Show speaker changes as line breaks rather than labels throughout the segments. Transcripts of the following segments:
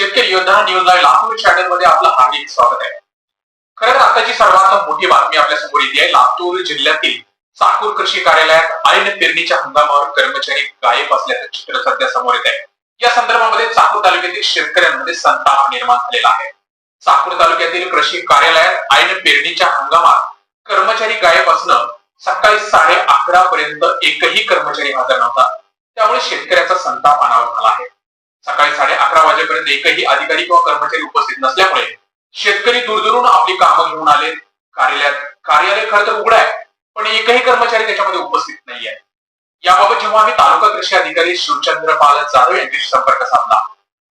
शेतकरी योद्धा न्यूज लातूर चॅनलमध्ये आपलं हार्दिक स्वागत आहे. खरं तर आताची सर्वात मोठी बातमी आपल्यासमोर येते. आहे लातूर जिल्ह्यातील चाकूर कृषी कार्यालयात ऐन पेरणीच्या हंगामावर कर्मचारी गायब असल्याचं चित्र सध्या समोर येत आहे. या संदर्भामध्ये चाकूर तालुक्यातील शेतकऱ्यांमध्ये संताप निर्माण झालेला आहे. चाकूर तालुक्यातील कृषी कार्यालयात ऐन पेरणीच्या हंगामात कर्मचारी गायब असणं सकाळी साडे अकरा पर्यंत एकही कर्मचारी हजर नव्हता. त्यामुळे शेतकऱ्याचा संताप अनावर झाला आहे. सकाळी साडे अकरा वाजेपर्यंत एकही अधिकारी किंवा कर्मचारी उपस्थित नसल्यामुळे शेतकरी दूरदूरून आपली कामं घेऊन आले. कार्यालयात कार्यालय खरं तर उघड आहे पण एकही कर्मचारी त्याच्यामध्ये उपस्थित नाहीये याबाबत जेव्हा आम्ही तालुका कृषी अधिकारी शिवचंद्र पाल जाधव यांच्याशी संपर्क साधला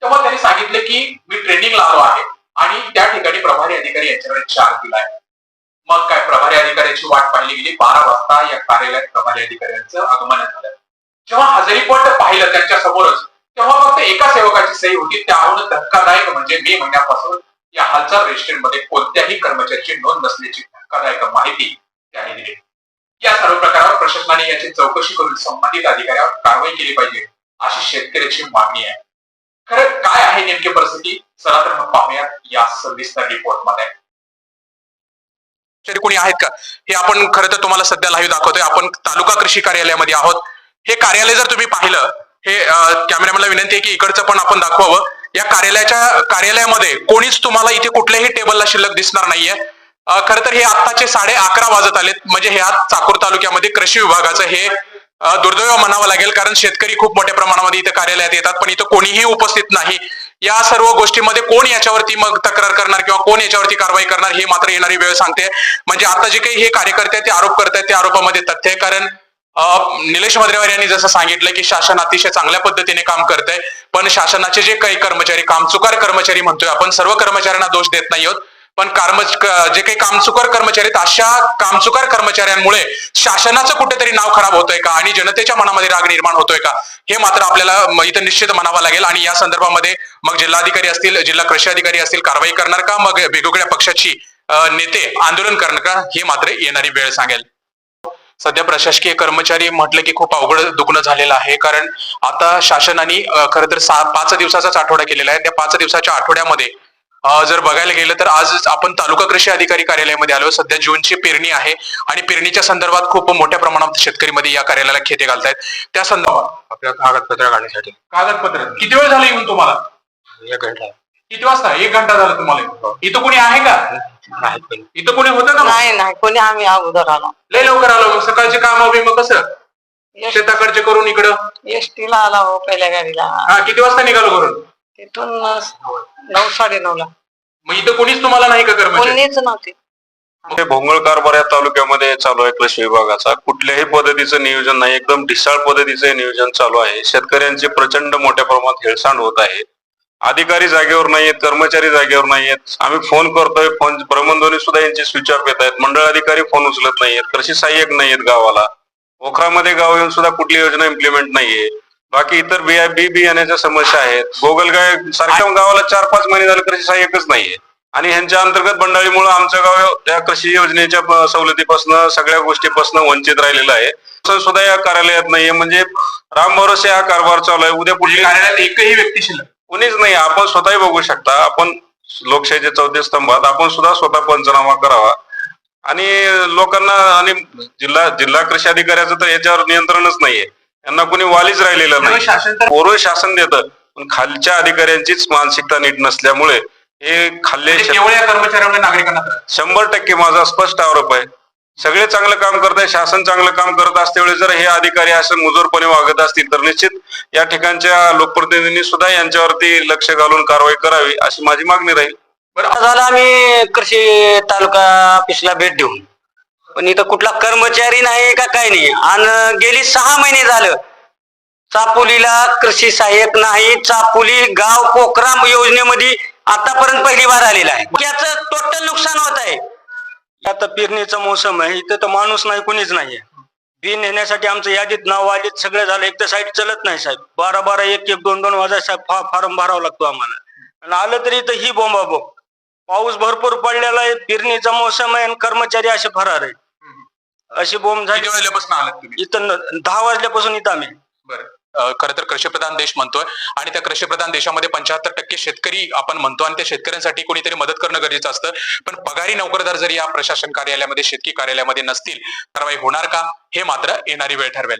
तेव्हा त्यांनी सांगितले की मी ट्रेनिंग आलो आहे आणि त्या ठिकाणी प्रभारी अधिकारी यांच्याकडे चार्ज दिलाय मग काय प्रभारी अधिकाऱ्याची वाट पाहिली गेली बारा वाजता या कार्यालयात प्रभारी अधिकाऱ्यांचं आगमन झालं. जेव्हा हजेरीपट पाहिलं त्यांच्या समोरच तेव्हा फक्त एका सेवकाची सही होती. त्याहून धक्कादायक म्हणजे मे महिन्यापासून या हालचाल रेस्टॉरंटमध्ये कोणत्याही कर्मचाऱ्याची नोंद नसल्याची धक्कादायक माहिती त्यांनी दिली. या सर्व प्रकारावर प्रशासनाने याची चौकशी करून संबंधित अधिकाऱ्यावर कारवाई केली पाहिजे अशी शेतकऱ्याची मागणी आहे. खरं काय आहे नेमकी परिस्थिती? चला तर मग पाहूया या सविस्तर रिपोर्टमध्ये
तरी कोणी आहेत का? हे आपण खरं तर तुम्हाला सध्या लाईव्ह दाखवतोय. आपण तालुका कृषी कार्यालयामध्ये आहोत. हे कार्यालय जर तुम्ही पाहिलं हे कॅमेरामॅनला विनंती आहे की इकडचं पण आपण दाखवावं. या कार्यालयाच्या कार्यालयामध्ये कोणीच तुम्हाला इथे कुठल्याही टेबलला शिल्लक दिसणार नाहीये. खर तर हे आत्ताचे साडे अकरा वाजत आलेत. म्हणजे हे आज चाकूर तालुक्यामध्ये कृषी विभागाचं हे दुर्दैव म्हणावं लागेल. कारण शेतकरी खूप मोठ्या प्रमाणामध्ये इथे कार्यालयात येतात. पण इथं कोणीही उपस्थित नाही. या सर्व गोष्टीमध्ये कोण याच्यावरती मग तक्रार करणार किंवा कोण याच्यावरती कारवाई करणार हे मात्र येणारी वेळ सांगते. म्हणजे आता जे काही हे कार्यकर्ते आहेत, ते आरोप करतायत त्या आरोपामध्ये तथ्य आहे. कारण निलेश मद्रेवार यांनी जसं सांगितलं की शासन अतिशय चांगल्या पद्धतीने काम करत आहे पण शासनाचे जे काही कर्मचारी कामचुकार कर्मचारी म्हणतोय आपण सर्व कर्मचाऱ्यांना दोष देत नाही आहोत पण कर्म जे काही कामचुकार कर्मचारी आहेत अशा कामचुकार कर्मचाऱ्यांमुळे शासनाचं कुठेतरी नाव खराब होतोय का? आणि जनतेच्या मनामध्ये राग निर्माण होतोय का? हे मात्र आपल्याला इथं निश्चित म्हणावं लागेल. आणि या संदर्भामध्ये मग जिल्हाधिकारी असतील जिल्हा कृषी अधिकारी असतील कारवाई करणार का? मग वेगवेगळ्या पक्षाची नेते आंदोलन करणार का? हे मात्र येणारी वेळ सांगेल. सध्या प्रशासकीय कर्मचारी म्हटलं की खूप अवघड दुखणं झालेलं आहे. कारण आता शासनाने खरं तर पाच दिवसाचाच आठवडा केलेला आहे. त्या पाच दिवसाच्या आठवड्यामध्ये जर बघायला गेलं तर आज आपण तालुका कृषी अधिकारी कार्यालयामध्ये आलो. सध्या जूनची पेरणी आहे आणि पेरणीच्या संदर्भात खूप मोठ्या प्रमाणात शेतकरीमध्ये या कार्यालयाला खेते घालतायत. त्या संदर्भात आपल्या कागदपत्र काढण्यासाठी.
कागदपत्र. किती वेळ झाला येऊन तुम्हाला? किती वाजता? एक घंटा झाला तुम्हाला. इथं कोणी आहे का. इथं कोणी होतं का मग?
नाही नाही कोणी आम्ही अगोदर आलो.
लय लवकर आलो मग. सकाळचे काम हवे मग कसं शेताकडचे करून इकडं?
एस टी ला आला हो पहिल्या गाडीला.
हा किती वाजता निघालो करून
तिथून नऊ साडे नऊ ला
मग इथं कोणीच तुम्हाला नाही का कर्मचारी?
कोणीच नव्हते.
हे भोंगळ कारभार या तालुक्यामध्ये चालू आहे कृषी विभागाचा. कुठल्याही पद्धतीचं नियोजन नाही. एकदम ढिसाळ पद्धतीचं हे नियोजन चालू आहे. शेतकऱ्यांची प्रचंड मोठ्या प्रमाणात हेळसांड होत आहे. अधिकारी जागेवर नाहीयेत कर्मचारी जागेवर नाहीयेत. आम्ही फोन करतोय फोन भ्रमणध्वनी सुद्धा यांचे स्विच ऑफ येत आहेत मंडळ अधिकारी फोन उचलत नाहीयेत कृषी सहाय्यक नाहीयेत गावाला. ओखरामध्ये गाव येऊन सुद्धा कुठली योजना इम्प्लिमेंट नाहीये. बाकी इतर बिया बी बियाण्याच्या समस्या आहेत. गोगलगाय सारख्या गावाला चार पाच महिने झाले कृषी सहाय्यकच नाहीये. आणि ह्यांच्या अंतर्गत बंडाळीमुळे आमचं गाव या कृषी योजनेच्या ब- सवलतीपासून सगळ्या गोष्टीपासून वंचित राहिलेलं आहे. सुद्धा या कार्यालयात नाहीये. म्हणजे राम भरोसे हा कारभार चालू आहे. उद्या
म्हणजे
पुढे
कार्यालयात एकही व्यक्ती शिल्लक
कुणीच नाही आपण स्वतःही बघू शकता आपण लोकशाहीच्या चौथ्या स्तंभात आपण सुद्धा स्वतः पंचनामा करावा. आणि लोकांना आणि जिल्हा जिल्हा कृषी अधिकाऱ्याचं तर याच्यावर नियंत्रणच नाहीये. यांना कोणी वालीच राहिलेलं नाही पूर्व शासन देतं पण खालच्या अधिकाऱ्यांचीच मानसिकता नीट नसल्यामुळे हे खाल्ले
म्हणजे नागरिकांना.
शंभर टक्के माझा स्पष्ट आरोप आहे. सगळे चांगलं काम करत आहे शासन चांगलं काम करत असते वेळेस जर हे अधिकारी असं मुजोरपणे वागत असतील तर निश्चित या ठिकाणच्या लोकप्रतिनिधींनी सुद्धा यांच्यावरती लक्ष घालून कारवाई करावी अशी माझी मागणी राहील.
बरं
झालं आम्ही कृषी तालुका ऑफिसला भेट देऊन. पण इथं कुठला कर्मचारी नाही का काही नाही. आणि गेली सहा महिने झालं. चापोलीला कृषी सहाय्यक नाही चापोली गाव पोखराम योजनेमध्ये आतापर्यंत पहिली बार आलेला आहे. याचं टोटल नुकसान होत आहे. आता पेरणीचा मोसम आहे इथं तर माणूस नाही कोणीच नाहीये. बी नेण्यासाठी आमचं यादीत नाव आलीत सगळं झालं. एक तर साईड चलत नाही साहेब. बारा बारा एक एक दोन दोन वाजा साहेब फॉर्म भरावा लागतो आम्हाला. आणि आलं तरी इथं ही बोंबा बोंब. पाऊस भरपूर पडलेला आहे पेरणीचा मोसम आहे आणि कर्मचारी असे फरार आहेत. अशी बोंब झाली.
वाजल्यापासून आलात तुम्ही?
इथं दहा वाजल्यापासून इथं आम्ही.
बरं.
खरं तर कृषीप्रधान देश म्हणतोय आणि त्या कृषीप्रधान देशामध्ये पंच्याहत्तर टक्के शेतकरी आपण म्हणतो आणि त्या शेतकऱ्यांसाठी कोणीतरी मदत करणं गरजेचं असतं. पण पगारी नोकरदार जर या प्रशासन कार्यालयामध्ये शेतकी कार्यालयामध्ये नसतील कारवाई होणार का? हे मात्र येणारी वेळ ठरवेल.